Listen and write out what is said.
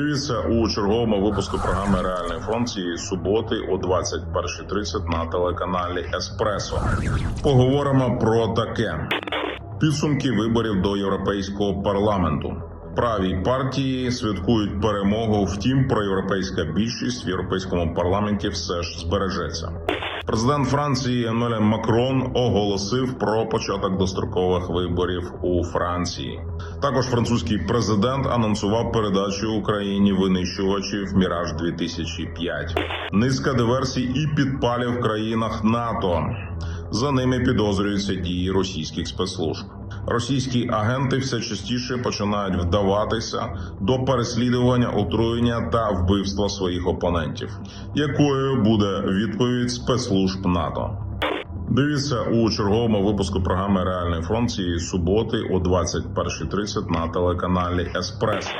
Дивіться у черговому випуску програми Реальний фронт цієї суботи о 21.30 на телеканалі Еспресо. Поговоримо про таке: підсумки виборів до Європейського парламенту. Праві партії святкують перемогу. Втім, проєвропейська більшість в європейському парламенті все ж збережеться. Президент Франції Еммануель Макрон оголосив про початок дострокових виборів у Франції. Також французький президент анонсував передачу Україні винищувачів Міраж 2005 Низка диверсій і підпалів в країнах НАТО. За ними підозрюються дії російських спецслужб. Російські агенти все частіше починають вдаватися до переслідування, отруєння та вбивства своїх опонентів. Якою буде відповідь спецслужб НАТО? Дивіться у черговому випуску програми Реальний фронт цієї суботи о 21.30 на телеканалі Еспресо.